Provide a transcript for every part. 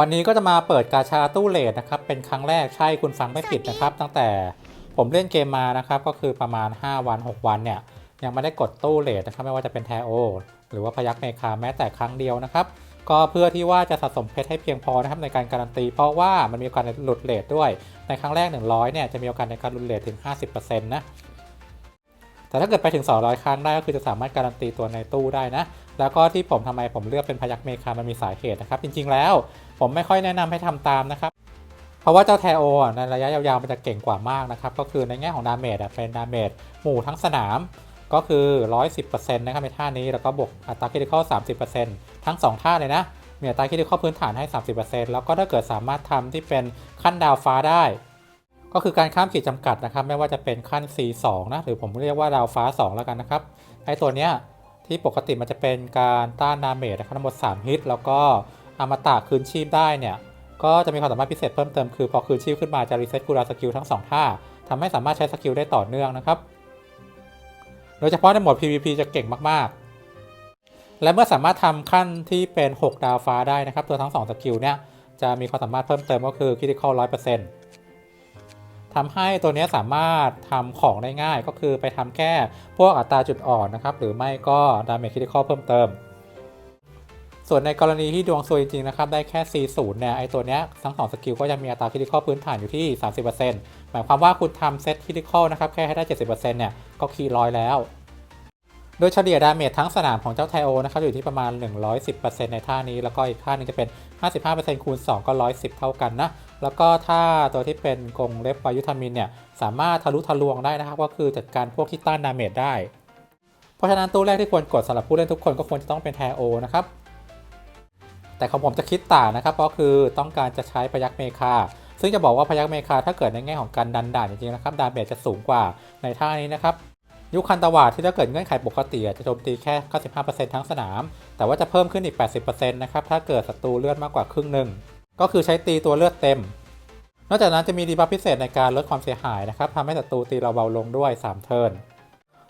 วันนี้ก็จะมาเปิดกาชาตู้เลทนะครับ เป็นครั้งแรกใช่คุณฟังไม่ผิดนะครับ ตั้งแต่ผมเล่นเกมมานะครับ ก็คือประมาณ 5 วัน 6 วันเนี่ย ยังไม่ได้กดตู้เลทนะครับ ไม่ว่าจะเป็นแทโอ หรือว่าพยักเมคาแม้แต่ครั้งเดียวนะครับ ก็เพื่อที่ว่าจะสะสมเพชรให้เพียงพอนะครับในการการันตี เพราะว่ามันมีโอกาสหลุดเลทด้วย ในครั้งแรก 100เนี่ยจะมีโอกาสในการหลุดเลทถึง 50%นะแต่ถ้าเกิดไปถึง 200 ครั้งได้ก็คือจะสามารถการันตีตัวในตู้ได้นะ แล้วก็ที่ผมทำไมผมเลือกเป็นพยักเมคามันมีสาเหตุนะครับ จริงๆแล้ว ผมไม่ค่อยแนะนำให้ทำตามนะครับ เพราะว่าเจ้าแทโอในระยะยาวๆมันจะเก่งกว่ามากนะครับ ก็คือในแง่ของดาเมจเป็นดาเมจหมู่ทั้งสนาม ก็คือ 110%นะครับในท่านี้แล้วก็บวกอัตราคิดิคอล30%ทั้ง 2 ท่าเลยนะมีอัตราคิดิคอลพื้นฐานให้ 30%แล้วก็ถ้าเกิดสามารถทำที่เป็นขั้นดาวฟ้าได้ ก็คือการข้ามขีดจำกัดนะครับ ไม่ว่าจะเป็นขั้น C2 นะหรือผมเรียกว่าดาวฟ้า 2 แล้วกันนะครับไอตัวเนี้ยที่ปกติมันจะเป็นการต้านดาเมจนะครับทั้งหมด 3 ฮิต แล้วก็ อมตะคืนชีพได้เนี่ย ก็จะมีความสามารถพิเศษเพิ่มเติมคือพอคืนชีพขึ้นมาจะรีเซ็ตคูลาสกิลทั้ง 2 ท่าทำให้สามารถใช้สกิลได้ต่อเนื่องนะครับ โดยเฉพาะในโหมด PVP จะเก่งมากๆ และเมื่อสามารถทำขั้นที่เป็น 6 ดาวฟ้าได้นะครับ ตัวทั้ง 2 สกิลเนี่ยจะมีความสามารถเพิ่มเติมก็คือ critical 100%ทำให้ตัวนี้สามารถทำของได้ง่ายก็คือไปทำแค่พวกอัตราจุดอ่อนนะครับ หรือไม่ก็ดาเมจคริติคอลเพิ่มเติม ส่วนในกรณีที่ดวงซวยจริงๆนะครับ ได้แค่ C0 เนี่ย ไอตัวเนี้ยทั้งสองสกิลก็ยังมีอัตราคริติคอลพื้นฐานอยู่ที่ 30%หมายความว่าคุณทำเซตคริติคอลนะครับ แค่ให้ได้ 70%เนี่ย ก็คีร้อยแล้ว โดยเฉลี่ยดาเมจทั้งสนามของเจ้าไทโอนะครับ อยู่ที่ประมาณ 110%ในท่านี้ แล้วก็อีกท่าหนึงจะเป็น 55%คูณ 2 ก็ 110 เท่ากันนะ แล้วก็ถ้าตัวที่เป็นกงเล็บวายุทามินเนี่ย สามารถทะลุทะลวงได้นะครับ ก็คือจัดการพวกที่ต้านดาเมจได้ เพราะฉะนั้นตู้แรกที่ควรกดสำหรับผู้เล่นทุกคนก็ควรจะต้องเป็นแทโอนะครับ แต่ของผมจะคิดต่างนะครับก็คือต้องการจะใช้พยักเมคาซึ่งจะบอกว่าพยักเมคาถ้าเกิดในแง่ของการดันด่านจริงๆนะครับดาเมจจะสูงกว่าในท่านี้นะครับยุคคันตวาดที่ถ้าเกิดเงื่อนไขปกติจะโจมตีแค่ 95%ทั้งสนาม แต่ว่าจะเพิ่มขึ้นอีก 80%นะครับถ้าเกิดศัตรูเลือดมากกว่าครึ่งหนึ่งก็คือใช้ตีตัวเลือดเต็ม นอกจากนั้นจะมีดีบัฟพิเศษในการลดความเสียหายนะครับทำให้ศัตรูตีเราเบาลงด้วย 3 เทิร์น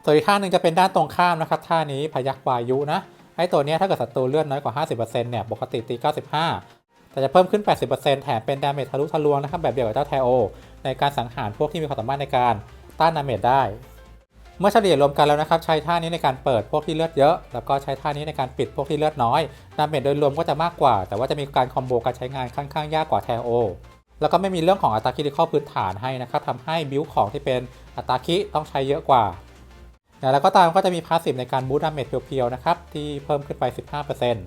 ส่วนอีกท่าหนึ่งจะเป็นด้านตรงข้ามนะครับท่านี้พยักวายุนะ ไอ้ตัวเนี้ยถ้าเกิดศัตรูเลือดน้อยกว่า 50%เนี่ย ปกติตี 95 แต่จะเพิ่มขึ้น 80%แถมเป็นดาเมจทะลุทะลวงนะครับแบบเดียวกับเจ้าไทโอ ในการสังหารพวกที่มีความสามารถในการต้านดาเมจได้ เมื่อเฉลี่ยรวมกันแล้วนะครับ ใช้ท่านี้ในการเปิดพวกที่เลือดเยอะ แล้วก็ใช้ท่านี้ในการปิดพวกที่เลือดน้อย ดาเมจโดยรวมก็จะมากกว่า แต่ว่าจะมีการคอมโบการใช้งานค่อนข้างยากกว่าแทโอ แล้วก็ไม่มีเรื่องของอัตราคิดิคอพื้นฐานให้นะครับทำให้บิวของที่เป็นอัตราคิต้องใช้เยอะกว่า อย่างไรก็ตามก็จะมีพาสซีฟในการบูตดาเมจเพียวๆนะครับที่เพิ่มขึ้นไป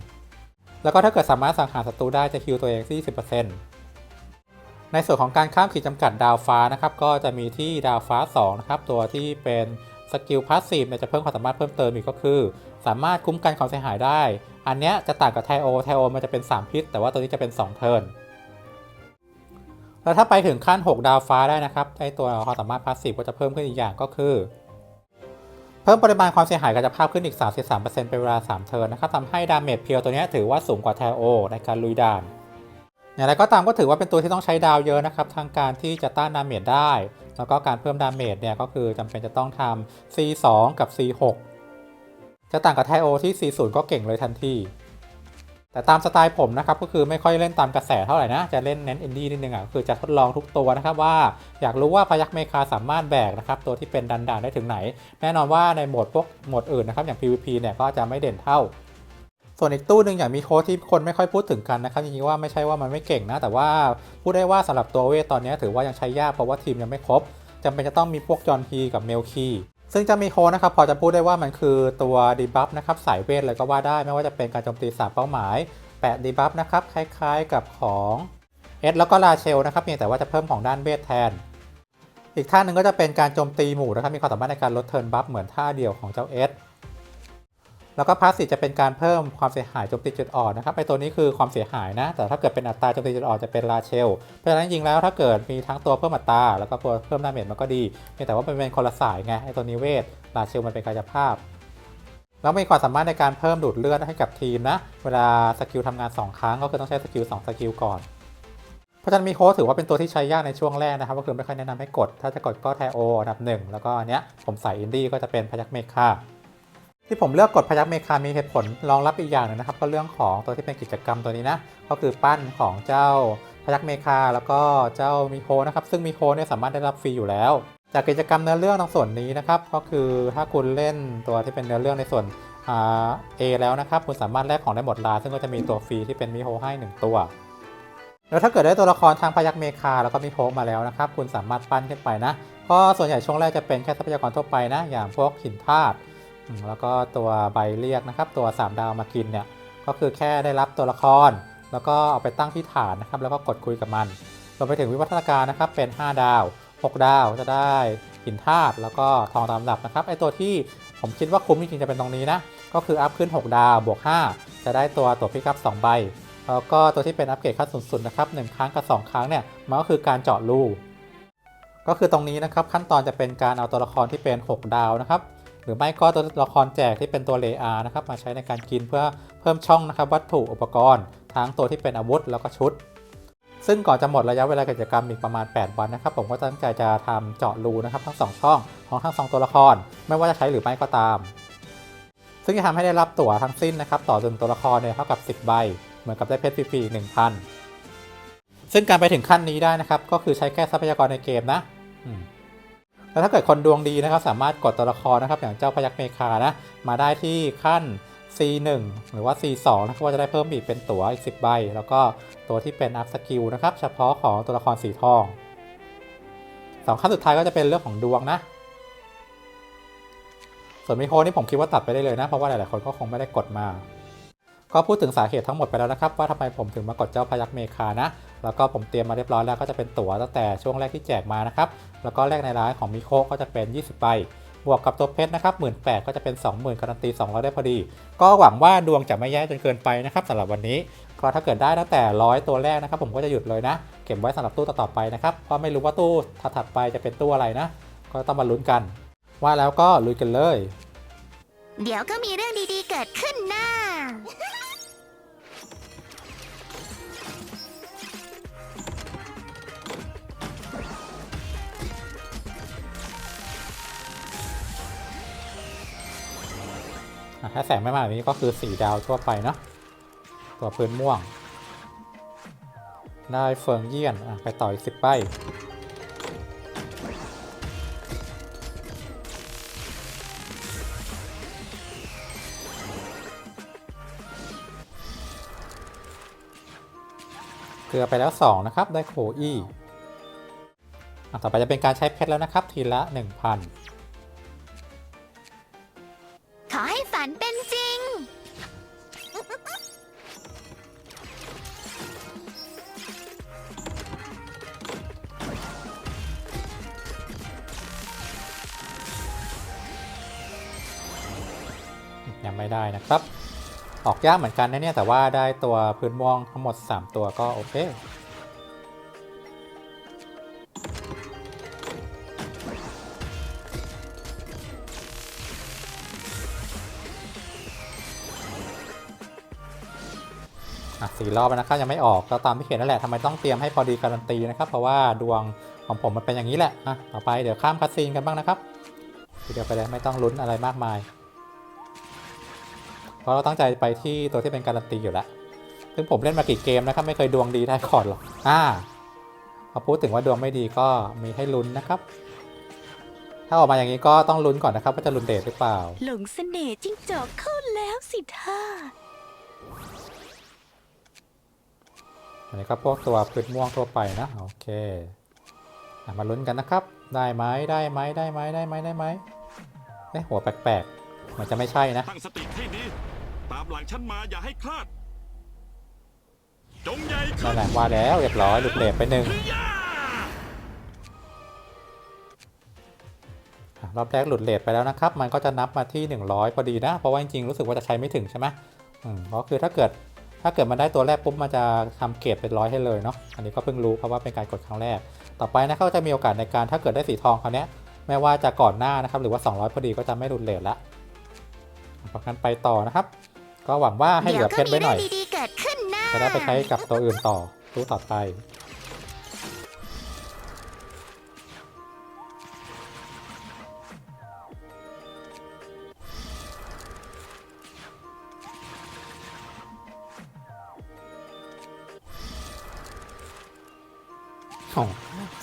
15%แล้วก็ถ้าเกิดสามารถสังหารศัตรูได้จะฮิวตัวเองที่10%ในส่วนของการข้ามขีดจำกัดดาวฟ้านะครับก็จะมีที่ดาวฟ้า2นะครับตัวที่เป็นสกิลพาสซีฟเนี่ยจะเพิ่มความสามารถเพิ่มเติมอีกก็คือ สามารถคุ้มกันความเสียหายได้ อันเนี้ยจะต่างกับไทโอไทโอมันจะเป็น 3 พิษ แต่ว่าตัวนี้จะเป็น 2 เทิร์นแล้วถ้าไปถึงขั้น 6 ดาวฟ้าได้นะครับไอตัวความสามารถพาสซีฟก็จะเพิ่มขึ้นอีกอย่างก็คือ พิ่มปริมาณความเสียหายกายภาพขึ้นอีก 33%เป็นเวลา 3 เทิร์นนะครับทำให้ดาเมจเพียวตัวนี้ถือว่าสูงกว่าแทโอในการลุยด่านอย่างไรก็ตามก็ถือว่าเป็นตัวที่ต้องใช้ดาวเยอะนะครับทางการที่จะต้านดาเมจได้ แล้วก็การเพิ่มดาเมจเนี่ยก็คือจำเป็นจะต้องทำ C2 กับ C6 จะต่างกับไทโอที่ C0 ก็เก่งเลยทันที แต่ตามสไตล์ผมนะครับก็คือไม่ค่อยเล่นตามกระแสเท่าไหร่นะ จะเล่นเน้นอินดี้นิดนึงอะคือจะทดลองทุกตัวนะครับว่าอยากรู้ว่าพยักเมคาสามารถแบกนะครับตัวที่เป็นดันดานได้ถึงไหน แน่นอนว่าในโหมดพวกโหมดอื่นนะครับอย่าง PVP เนี่ยก็จะไม่เด่นเท่าส่วนอีกตู้หนึ่งอย่างมีโค้ดที่คนไม่ค่อยพูดถึงกันนะครับจริงๆว่าไม่ใช่ว่ามันไม่เก่งนะ แต่ว่าพูดได้ว่าสำหรับตัวเวทตอนนี้ถือว่ายังใช้ยากเพราะว่าทีมยังไม่ครบจำเป็นจะต้องมีพวกจอห์นพีกับเมลคี ซึ่งจะมีโค้ดนะครับพอจะพูดได้ว่ามันคือตัวดีบัฟนะครับสายเวทเลยก็ว่าได้ไม่ว่าจะเป็นการโจมตีสามเป้าหมายแปะดีบัฟนะครับคล้ายๆกับของเอสแล้วก็ลาเชลนะครับเพียงแต่ว่าจะเพิ่มของด้านเวทแทน อีกท่าหนึ่งก็จะเป็นการโจมตีหมู่นะครับมีความสามารถในการลดเทิร์นบัฟเหมือนท่าเดียวของเจ้าเอส แล้วก็พาสซีฟจะเป็นการเพิ่มความเสียหายโจมตีจุดอ่อนนะครับไอตัวนี้คือความเสียหายนะ แต่ถ้าเกิดเป็นอัตราโจมตีจุดอ่อนจะเป็นลาเชล เพราะฉะนั้นจริงแล้วถ้าเกิดมีทั้งตัวเพิ่มอัตราแล้วก็ตัวเพิ่มดาเมจมันก็ดีเพียงแต่ว่ามันเป็นคนละสายไงไอตัวนี้เวทลาเชลมันเป็นกายภาพ แล้วมีความสามารถในการเพิ่มดูดเลือดให้กับทีมนะ เวลาสกิลทำงาน 2 ครั้งก็คือต้องใช้สกิล2สกิลก่อนเพราะฉะนั้นมีโค้ดถือว่าเป็นตัวที่ใช้ยากในช่วงแรกนะครับ ก็คือไม่ค่อยแนะนำให้กด ถ้าจะกดก็แทโออันดับหนึ่งแล้วก็อันเนี้ยผมใส่อินดี้ก็จะเป็นพยักเมฆค่ะ ที่ผมเลือกกดพยักเมคามีเหตุผลรองรับอีกอย่างหนึงนะครับ ก็เรื่องของตัวที่เป็นกิจกรรมตัวนี้นะก็คือปั้นของเจ้าพยักเมคาแล้วก็เจ้ามิโฮนะครับ ซึ่งมิโฮเนี่ยสามารถได้รับฟรีอยู่แล้ว จากกิจกรรมเนื้อเรื่องตรงส่วนนี้นะครับ ก็คือถ้าคุณเล่นตัวที่เป็นเนื้อเรื่องในส่วนอ่า A แล้วนะครับ คุณสามารถแลกของได้หมดลาซึ่งก็จะมีตัวฟรีที่เป็นมิโฮให้หนึ่งตัวแล้วถ้าเกิดได้ตัวละครทางพยักเมคาแล้วก็มิโฮมาแล้วนะครับ คุณสามารถปั้นขึ้นไปนะ ก็ส่วนใหญ่ช่วงแรกจะเป็นแค่ทรัพยากรทั่วไปนะ อย่างพวกหินธาตุ แล้วก็ตัวใบเรียกนะครับ ตัว 3 ดาวมากินเนี่ยก็คือแค่ได้รับตัวละคร แล้วก็เอาไปตั้งที่ฐานนะครับ แล้วก็กดคุยกับมันรวมไปถึงวิวัฒนาการนะครับเป็น 5 ดาว 6 ดาวจะได้หินธาตุแล้วก็ทองตามลำดับนะครับไอตัวที่ผมคิดว่าคุ้มจริงๆจะเป็นตรงนี้นะก็คืออัพขึ้น 6 ดาวบวก 5 จะได้ตัวตัวพิกัพ2ใบ แล้วก็ตัวที่เป็นอัปเกรดขั้นสูงสุดนะครับ1ครั้งกับ 2 ครั้งเนี่ยมันก็คือการเจาะรูก็คือตรงนี้นะครับขั้นตอนจะเป็นการเอาตัวละครที่เป็น 6 ดาวนะครับ รือไม่ก็ตัวละครแจกที่เป็นตัวเลอานะครับมาใช้ในการกินเพื่อเพิ่มช่องนะครับวัตถุอุปกรณ์ ทั้งตัวที่เป็นอาวุธแล้วก็ชุด ซึ่งก่อนจะหมดระยะเวลากิจกรรมอีกประมาณ 8 วันนะครับ ผมก็ตั้งใจจะทำเจาะรูนะครับทั้ง 2 ช่องของทั้ง 2 ตัวละคร ไม่ว่าจะใช้หรือไม่ก็ตาม ซึ่งจะทำให้ได้รับตั๋วทั้งสิ้นนะครับต่อหนึ่งตัวละครเนี่ยเท่ากับ 10 ใบ เหมือนกับได้เพชรฟรีๆอีก1,000ซึ่งการไปถึงขั้นนี้ได้นะครับก็คือใช้แค่ทรัพยากรในเกมนะอื แล้วถ้าเกิดคนดวงดีนะครับ สามารถกดตัวละครนะครับ อย่างเจ้าพยักเมคานะมาได้ที่ขั้น C1 หรือว่า C2 นะครับก็จะได้เพิ่มอีกเป็นตั๋วอีก 10 ใบ แล้วก็ตัวที่เป็นอัพสกิลนะครับ เฉพาะของตัวละครสีทองสองขั้นสุดท้ายก็จะเป็นเรื่องของดวงนะ ส่วนมิโฮนี่ผมคิดว่าตัดไปได้เลยนะ เพราะว่าหลาย ๆ คนก็คงไม่ได้กดมา ก็พูดถึงสาเหตุทั้งหมดไปแล้วนะครับ ว่าทำไมผมถึงมากดเจ้าพยักเมคานะ แล้วก็ผมเตรียมมาเรียบร้อยแล้วก็จะเป็นตั๋วตั้งแต่ช่วงแรกที่แจกมานะครับ แล้วก็แรกในร้านของมิโคก็จะเป็น 20ใบบวกกับตัวเพชรนะครับ18,000ก็จะเป็น 20,000การันตี200ได้พอดี ก็หวังว่าดวงจะไม่แย่จนเกินไปนะครับสำหรับวันนี้ ก็ถ้าเกิดได้ตั้งแต่ร้อยตัวแรกนะครับผมก็จะหยุดเลยนะ เก็บไว้สำหรับตู้ต่อไปนะครับเพราะไม่รู้ว่าตู้ถัดไปจะเป็นตู้อะไรนะ ก็ต้องมาลุ้นกัน ว่าแล้วก็ลุยกันเลย เดี๋ยวก็มีเรื่องดีๆเกิดขึ้นนะ ถ้าแสงไม่มาแบบนี้ก็คือ4ดาวทั่วไปเนาะตัวพื้นม่วง ได้เฟิงเยี่ยนไปต่ออีก10ใบเกลือไปแล้ว 2 นะครับ ได้โคอี้ต่อไปจะเป็นการใช้เพชรแล้วนะครับ ทีละ 1,000 ฝันเป็นจริง ยังไม่ได้นะครับ ออกยากเหมือนกันนะเนี่ย แต่ว่าได้ตัวพื้นม่วงทั้งหมด 3 ตัวก็โอเค อะสี่รอบแล้วนะครับยังไม่ออกก็ตามที่เขียนนั่นแหละทำไมต้องเตรียมให้พอดีการันตีนะครับ เพราะว่าดวงของผมมันเป็นอย่างนี้แหละอะต่อไปเดี๋ยวข้ามคัสซีนกันบ้างนะครับทีเดียวไปเลยไม่ต้องลุ้นอะไรมากมาย เพราะเราตั้งใจไปที่ตัวที่เป็นการันตีอยู่แล้วซึ่งผมเล่นมากี่เกมนะครับไม่เคยดวงดีได้คอร์ดหรอกอ่าพอพูดถึงว่าดวงไม่ดีก็มีให้ลุ้นนะครับ ถ้าออกมาอย่างนี้ก็ต้องลุ้นก่อนนะครับว่าจะลุ้นเดทหรือเปล่า หลงเสน่ห์จิ้งจอกเข้าแล้วสิท่า อันนี้ก็พวกตัวพืชม่วงทั่วไปนะโอเคอะมาลุ้นกันนะครับ ได้ไหมได้ไหมได้ไหมได้ไหมได้ไหมเอ๊ะหัวแปลกๆมันจะไม่ใช่นะตั้งสติให้ดีตามหลังฉันมาอย่าให้คลาดจงใหญ่นั่ขึ้นนแหละว่าแล้วเรียบร้อยหลุดเลทไปหนึ่งย่าอะรอบแรกหลุดเลทไปแล้วนะครับ มันก็จะนับมาที่ 100พอดีนะ เพราะว่าจริงๆรู้สึกว่าจะใช้ไม่ถึงใช่ไหมอืมเพราะคือถ้าเกิด ถ้าเกิดมันได้ตัวแรกปุ๊บมันจะทำเกรดเป็นร้อยให้เลยเนาะ อันนี้ก็เพิ่งรู้เพราะว่าเป็นการกดครั้งแรก ต่อไปนะเขาจะมีโอกาสในการถ้าเกิดได้สีทองคราวเนี้ยไม่ว่าจะก่อนหน้านะครับหรือว่า 200พอดีก็จะไม่หลุดเลทละเพราะงั้นไปต่อนะครับ ก็หวังว่าให้เหเดี๋ลืยวอเพก็ชรมีไว้หเรื่น่อองยดีๆเกิดขึ้นนะจะได้ไปใช้กับตัวอื่นต่อตู้ต่อไป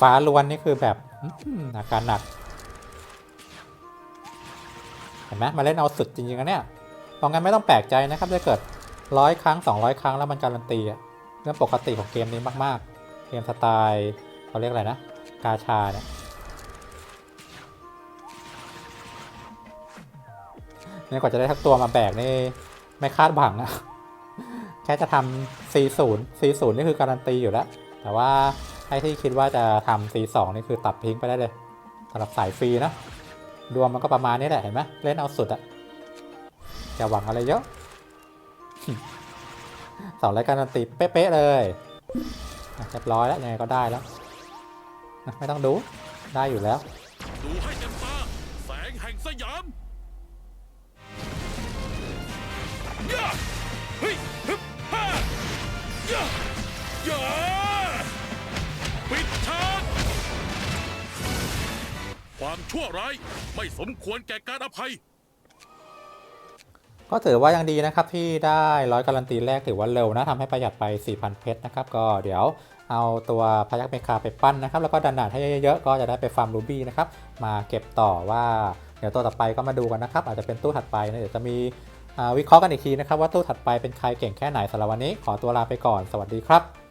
ฟ้าล้วนนี่คือแบบอื้อหืออาการหนัก เห็นไหมมาเล่นเอาสุดจริงๆนะเนี่ยเพราะงั้นไม่ต้องแปลกใจนะครับถ้าเกิดร้อยครั้ง 200 ครั้งแล้วมันการันตีเรื่องปกติของเกมนี้มากๆ เกมสไตล์เขาเรียกอะไรนะ กาชาเนี่ยนี่กว่าจะได้ทักตัวมาแบกนี่ไม่คาดหวังอะแค่จะทำ C0 C0 นี่คือการันตีอยู่แล้ว แต่ว่า ไอ้ที่คิดว่าจะทำ C2 นี่คือตัดทิ้งไปได้เลยสำหรับสายฟรีนะ ดวงมันก็ประมาณนี้แหละเห็นไหมเล่นเอาสุดอะอย่าหวังอะไรเยอะสองรายการันตีเป๊ะๆเลยเรียบร้อยแล้วยังไงก็ได้แล้ว ไม่ต้องดูได้อยู่แล้ว ดูให้เต็มตาแสงแห่งสยามย่าเฮ้ยฮึบฮ่าย่าย่า ปิดฉากความชั่วร้ายไม่สมควรแก่การอภัย ก็ถือว่ายังดีนะครับที่ได้ร้อยการันตีแรกถือว่าเร็วนะทำให้ประหยัดไป 4,000 เพชรนะครับ ก็เดี๋ยวเอาตัวพยักเมคาไปปั้นนะครับ แล้วก็ดันดาให้เยอะๆ ก็จะได้ไปฟาร์มรูบี้นะครับ มาเก็บต่อว่า เดี๋ยวตัวต่อไปก็มาดูกันนะครับ อาจจะเป็นตู้ถัดไปนะเดี๋ยวจะมีอ่าวิเคราะห์กันอีกทีนะครับ ว่าตู้ถัดไปเป็นใครเก่งแค่ไหนสำหรับวันนี้ขอตัวลาไปก่อนสวัสดีครับ